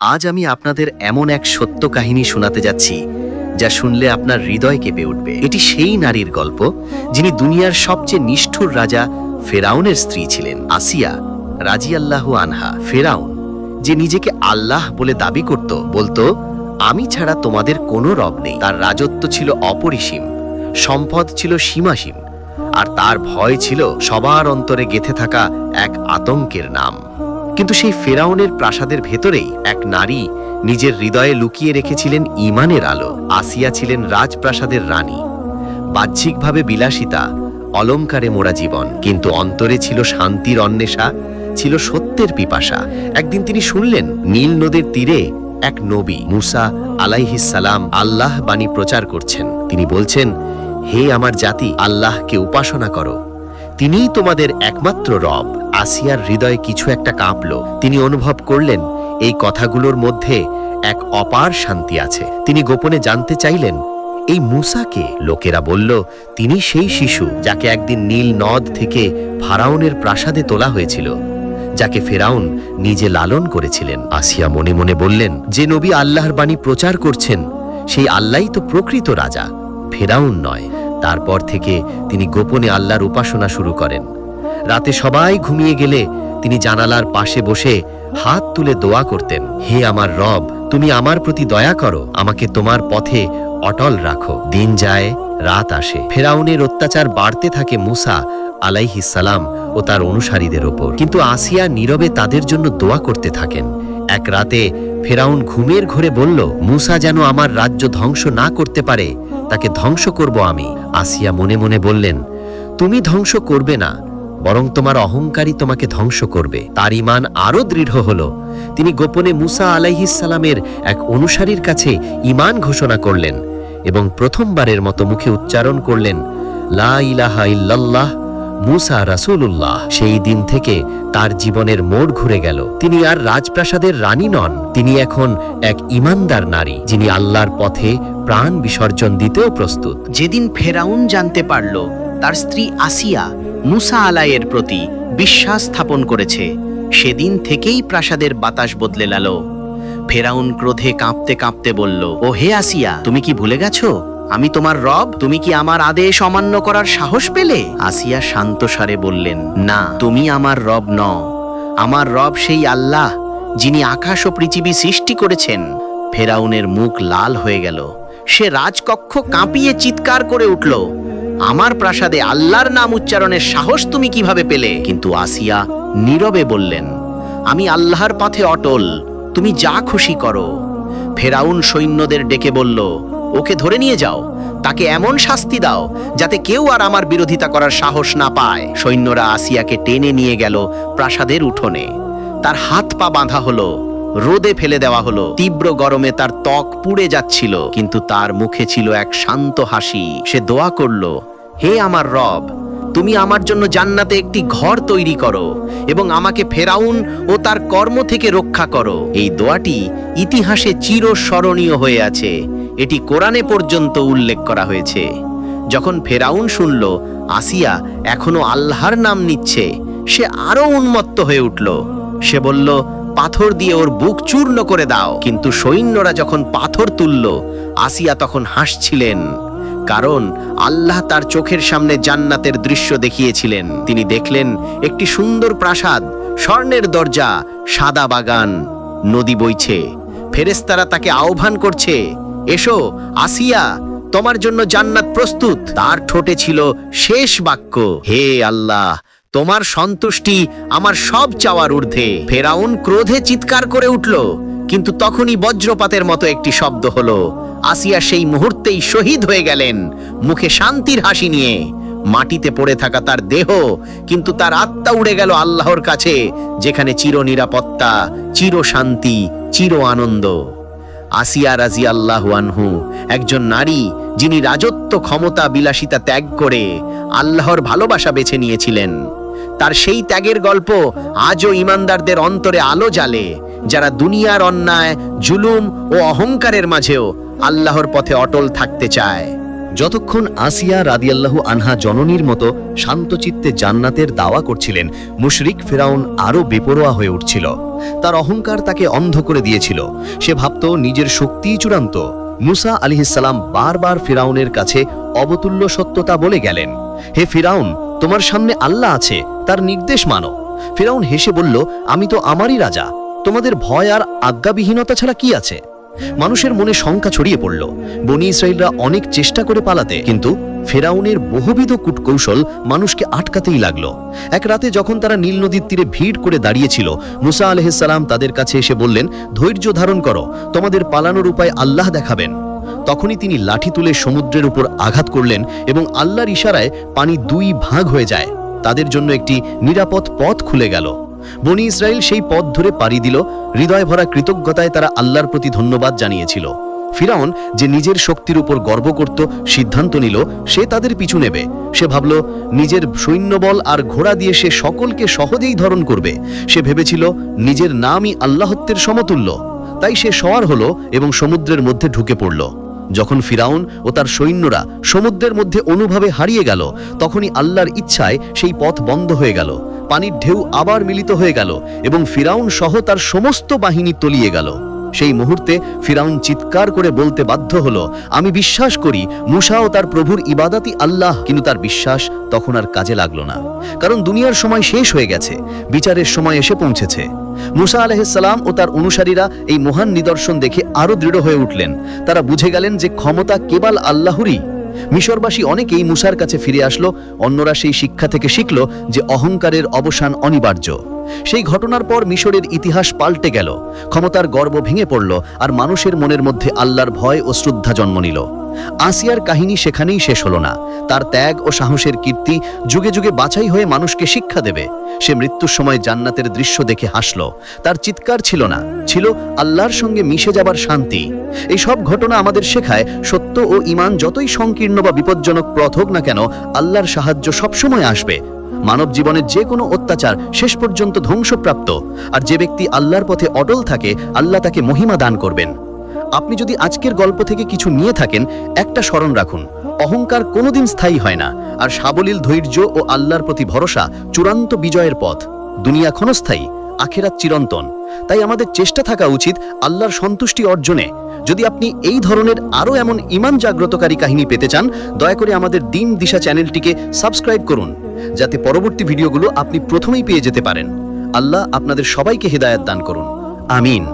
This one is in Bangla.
আজ আমি আপনাদের এমন এক সত্য কাহিনী শোনাতে যাচ্ছি, যা শুনলে আপনার হৃদয় কেঁপে উঠবে। এটি সেই নারীর গল্প, যিনি দুনিয়ার সবচেয়ে নিষ্ঠুর রাজা ফেরাউনের স্ত্রী ছিলেন, আসিয়া রাজিয়াল্লাহ আনহা। ফেরাউন, যে নিজেকে আল্লাহ বলে দাবি করত, বলতো, আমি ছাড়া তোমাদের কোনো রব নেই। তার রাজত্ব ছিল অপরিসীম, সম্পদ ছিল সীমাসীম, আর তার ভয় ছিল সবার অন্তরে গেথে থাকা এক আতঙ্কের নাম। কিন্তু সেই ফেরাউনের প্রাসাদের ভেতরেই এক নারী নিজের হৃদয়ে লুকিয়ে রেখেছিলেন ইমানের আলো। আসিয়া ছিলেন রাজপ্রাসাদের রানী। বাহ্যিকভাবে বিলাসিতা অলংকারে মোড়া জীবন। কিন্তু অন্তরে ছিল শান্তির অন্বেষা, ছিল সত্যের পিপাসা। একদিন তিনি শুনলেন, নীল নদীর তীরে এক নবী, মুসা আলাইহিসালাম আল্লাহ বাণী প্রচার করছেন। তিনি বলছেন, হে আমার জাতি, আল্লাহকে উপাসনা করো। তিনিই তোমাদের একমাত্র রব। আসিয়ার হৃদয়ে কিছু একটা কাঁপল। তিনি অনুভব করলেন, এই কথাগুলোর মধ্যে এক অপার শান্তি আছে। তিনি গোপনে জানতে চাইলেন, এই মুসাকে লোকেরা বলল, তিনি সেই শিশু যাকে একদিন নীল নদ থেকে ফারাউনের প্রাসাদে তোলা হয়েছিল, যাকে ফেরাউন নিজে লালন করেছিলেন। আসিয়া মনে মনে বললেন, যে নবী আল্লাহর বাণী প্রচার করছেন, সেই আল্লাহই তো প্রকৃত রাজা ফেরাউন নয়। তারপর থেকে তিনি গোপনে আল্লাহর উপাসনা শুরু করেন। রাতে সবাই ঘুমিয়ে গেলে তিনি জানালার পাশে বসে হাত তুলে দোয়া করতেন, হে আমার রব, তুমি আমার প্রতি দয়া করো, আমাকে তোমার পথে অটল রাখো। দিন যায়, রাত আসে। ফেরাউনের অত্যাচার বাড়তে থাকে মুসা আলাইহিস সালাম ও তার অনুসারীদের ওপর। কিন্তু আসিয়া নীরবে তাদের জন্য দোয়া করতে থাকেন। এক রাতে ফেরাউন ঘুমের ঘরে বলল, মুসা যেন আমার রাজ্য ধ্বংস না করতে পারে, তাকে ধ্বংস করব আমি। আসিয়া মনে মনে বললেন, তুমি ধ্বংস করবে না বরং তোমার অহংকারী তোমাকে ধ্বংস করবে। তার ইমান আরও দৃঢ় হল। তিনি গোপনে মুসা আলাইহিসালামের এক অনুসারীর কাছে ইমান ঘোষণা করলেন এবং প্রথমবারের মতো মুখে উচ্চারণ করলেন, লা ইলাহা ইল্লাল্লাহ, মুসা রাসূলুল্লাহ। সেই দিন থেকে তার জীবনের মোড় ঘুরে গেল। তিনি আর রাজপ্রাসাদের রানী নন, তিনি এখন এক ইমানদার নারী, যিনি আল্লাহর পথে প্রাণ বিসর্জন দিতেও প্রস্তুত। যেদিন ফেরাউন জানতে পারল তার স্ত্রী আসিয়া মুসা আলাইয়ের প্রতি বিশ্বাস স্থাপন করেছে। সেদিন থেকেই প্রাসাদের বাতাস বদলে লাল। ফেরাউন ক্রোধে কাঁপতে কাঁপতে বলল, ও হে আসিয়া, তুমি কি ভুলে গেছো? আমি তোমার রব, তুমি কি আমার আদেশ অমান্য করার সাহস পেলে? আসিয়া শান্ত স্বরে বললেন, না, তুমি আমার রব ন আমার রব সেই আল্লাহ, যিনি আকাশ ও পৃথিবী সৃষ্টি করেছেন। ফেরাউনের মুখ লাল হয়ে গেল। সে রাজকক্ষ কাঁপিয়ে চিৎকার করে উঠল। আমার প্রাসাদে আল্লাহর নাম উচ্চারণের সাহস তুমি কীভাবে পেলে? কিন্তু আসিয়া নীরবে বললেন, আমি আল্লাহর পথে অটল, তুমি যা খুশি করো। ফেরাউন সৈন্যদের ডেকে বলল, ওকে ধরে নিয়ে যাও, তাকে এমন শাস্তি দাও যাতে কেউ আর আমার বিরোধিতা করার সাহস না পায়। সৈন্যরা আসিয়াকে টেনে নিয়ে গেল প্রাসাদের উঠোনে। তার হাত পা বাঁধা হলো। রোদে ফেলে দেওয়া হলো। তীব্র গরমে তার ত্বক পুড়ে যাচ্ছিল, কিন্তু তার মুখে ছিল এক শান্ত হাসি। সে দোয়া করল, হে আমার রব, তুমি আমার জন্য জান্নাতে একটি ঘর তৈরি করো এবং আমাকে ফেরাউন ও তার কর্ম থেকে রক্ষা করো। এই দোয়াটি ইতিহাসে চিরস্মরণীয় হয়ে আছে। এটি কোরআনে পর্যন্ত উল্লেখ করা হয়েছে। যখন ফেরাউন শুনল, আসিয়া এখনও আল্লাহর নাম নিচ্ছে, সে আরও উন্মত্ত হয়ে উঠল। সে বলল পাথর দিয়ে ওর বুক চূর্ণ করে দাও। কিন্তু সৈন্যরা যখন পাথর তুলল, আসিয়া তখন হাসছিলেন, কারণ আল্লাহ তার চোখের সামনে জান্নাতের দৃশ্য দেখিয়েছিলেন। তিনি দেখলেন একটি সুন্দর প্রাসাদ, স্বর্ণের দরজা, সাদা বাগান, নদী বইছে। ফেরেস্তারা তাকে আহ্বান করছে, এসো, আসিয়া, তোমার জন্য জান্নাত প্রস্তুত। তার ঠোঁটে ছিল শেষ বাক্য, হে আল্লাহ তোমার সন্তুষ্টি আমার সব চাওয়ার ঊর্ধ্বে। ফেরাউন ক্রোধে চিৎকার করে উঠল, কিন্তু তখনই বজ্রপাতের মতো একটি শব্দ হলো। আসিয়া সেই মুহূর্তেই শহীদ হয়ে গেলেন, মুখে শান্তির হাসি নিয়ে। মাটিতে পড়ে থাকা তার দেহ, কিন্তু তার আত্মা উড়ে গেল আল্লাহর কাছে, যেখানে চির নিরাপত্তা, চির শান্তি, চির আনন্দ। আসিয়া রাজি আনহু, একজন নারী যিনি রাজত্ব ক্ষমতা বিলাসিতা ত্যাগ করে আল্লাহর ভালোবাসা বেছে নিয়েছিলেন। তার সেই ত্যাগের গল্প আজও ইমানদারদের অন্তরে আলো জ্বালে, যারা দুনিয়ার অন্যায়, জুলুম ও অহংকারের মাঝেও আল্লাহর পথে অটল থাকতে চায়। যতক্ষণ আসিয়া রাদিয়াল্লাহু আনহা জননীর মতো শান্তচিত্তে জান্নাতের দাওয়া করছিলেন, মুশরিক ফেরাউন আরও বেপরোয়া হয়ে উঠছিল। তার অহংকার তাকে অন্ধ করে দিয়েছিল। সে ভাবত নিজের শক্তিই চূড়ান্ত। মুসা আলিহিসাল্লাম বারবার ফিরাউনের কাছে অবতুল্য সত্যতা বলে গেলেন, হে ফিরাউন, তোমার সামনে আল্লাহ আছে তার নির্দেশ মানো। ফেরাউন হেসে বলল, আমি তো আমারই রাজা। তোমাদের ভয় আর আজ্ঞাবিহীনতা ছাড়া কি আছে? মানুষের মনে শঙ্কা ছড়িয়ে পড়ল। বনি ইসরায়েলরা অনেক চেষ্টা করে পালাতে, কিন্তু ফেরাউনের বহুবিধ কূটকৌশল মানুষকে আটকাতেই লাগল। এক রাতে যখন তারা নীল নদীর তীরে ভিড় করে দাঁড়িয়েছিল, মুসা আলহিসাল্লাম তাদের কাছে এসে বললেন, ধৈর্য ধারণ করো। তোমাদের পালানোর উপায় আল্লাহ দেখাবেন। তখনই তিনি লাঠি তুলে সমুদ্রের উপর আঘাত করলেন এবং আল্লাহর ইশারায় পানি দুই ভাগ হয়ে যায়। তাদের জন্য একটি নিরাপদ পথ খুলে গেল। বনি ইসরায়েল সেই পথ ধরে পাড়ি দিল। হৃদয় ভরা কৃতজ্ঞতায় তারা আল্লাহর প্রতি ধন্যবাদ জানিয়েছিল। ফিরাউন যে নিজের শক্তির উপর গর্ব করত, সিদ্ধান্ত নিল, সে তাদের পিছু নেবে। সে ভাবল, নিজের সৈন্যবল আর ঘোড়া দিয়ে সে সকলকে সহজেই ধরন করবে। সে ভেবেছিল, নিজের নামই আল্লাহত্বের সমতুল্য। তাই সে সওয়ার হলো এবং সমুদ্রের মধ্যে ঢুকে পড়ল। যখন ফিরাউন ও তার সৈন্যরা সমুদ্রের মধ্যে অনুভাবে হারিয়ে গেল, তখনই আল্লাহর ইচ্ছায় সেই পথ বন্ধ হয়ে গেল। পানির ঢেউ আবার মিলিত হয়ে গেল এবং ফিরাউন সহ তার সমস্ত বাহিনী তলিয়ে গেল। সেই মুহূর্তে ফিরাউন চিৎকার করে বলতে বাধ্য হলো, আমি বিশ্বাস করি মুসা ও তার প্রভুর ইবাদাতি আল্লাহ। কিন্তু তার বিশ্বাস তখন আর কাজে লাগল না, কারণ দুনিয়ার সময় শেষ হয়ে গেছে, বিচারের সময় এসে পৌঁছেছে। মুসা আলহাম ও তার অনুসারীরা এই মহান নিদর্শন দেখে আরও দৃঢ় হয়ে উঠলেন। তারা বুঝে গেলেন যে ক্ষমতা কেবল আল্লাহরই। মিশরবাসী অনেকেই মুসার কাছে ফিরে আসলো, অন্যরা সেই শিক্ষা থেকে শিখল যে অহংকারের অবসান অনিবার্য। সেই ঘটনার পর মিশরের ইতিহাস পাল্টে গেল, ক্ষমতার গর্ব ভেঙে পড়ল আর মানুষের মনের মধ্যে আল্লাহর ভয় ও শ্রদ্ধা জন্ম নিল। আসিয়ার কাহিনী সেখানেই শেষ হলো না। তার ত্যাগ ও সাহসের কীর্তি যুগে যুগে বাছাই হয়ে মানুষকে শিক্ষা দেবে। সে মৃত্যুর সময় জান্নাতের দৃশ্য দেখে হাসল। তার চিৎকার ছিল না, ছিল আল্লাহর সঙ্গে মিশে যাবার শান্তি। এই সব ঘটনা আমাদের শেখায় সত্য ও ইমান যতই সংকীর্ণ বা বিপজ্জনক পথ হোক না কেন, আল্লাহর সাহায্য সবসময় আসবে। মানব জীবনের যে কোনো অত্যাচার শেষ পর্যন্ত ধ্বংসপ্রাপ্ত। আর যে ব্যক্তি আল্লাহর পথে অটল থাকে, আল্লাহ তাকে মহিমা দান করবেন। আপনি যদি আজকের গল্প থেকে কিছু নিয়ে থাকেন, একটা স্মরণ রাখুন। অহংকার কোনোদিন স্থায়ী হয় না। আর সাবলীল ধৈর্য ও আল্লাহর প্রতি ভরসা চূড়ান্ত বিজয়ের পথ। দুনিয়া ক্ষণস্থায়ী, আখেরাত চিরন্তন। তাই আমাদের চেষ্টা থাকা উচিত আল্লাহর সন্তুষ্টি অর্জনে। যদি আপনি এই ধরনের আরও এমন ইমান জাগ্রতকারী কাহিনী পেতে চান, দয়া করে আমাদের দিন দিশা চ্যানেলটিকে সাবস্ক্রাইব করুন, যাতে পরবর্তী ভিডিওগুলো আপনি প্রথমেই পেয়ে যেতে পারেন। আল্লাহ আপনাদের সবাইকে হেদায়াত দান করুন। আমিন।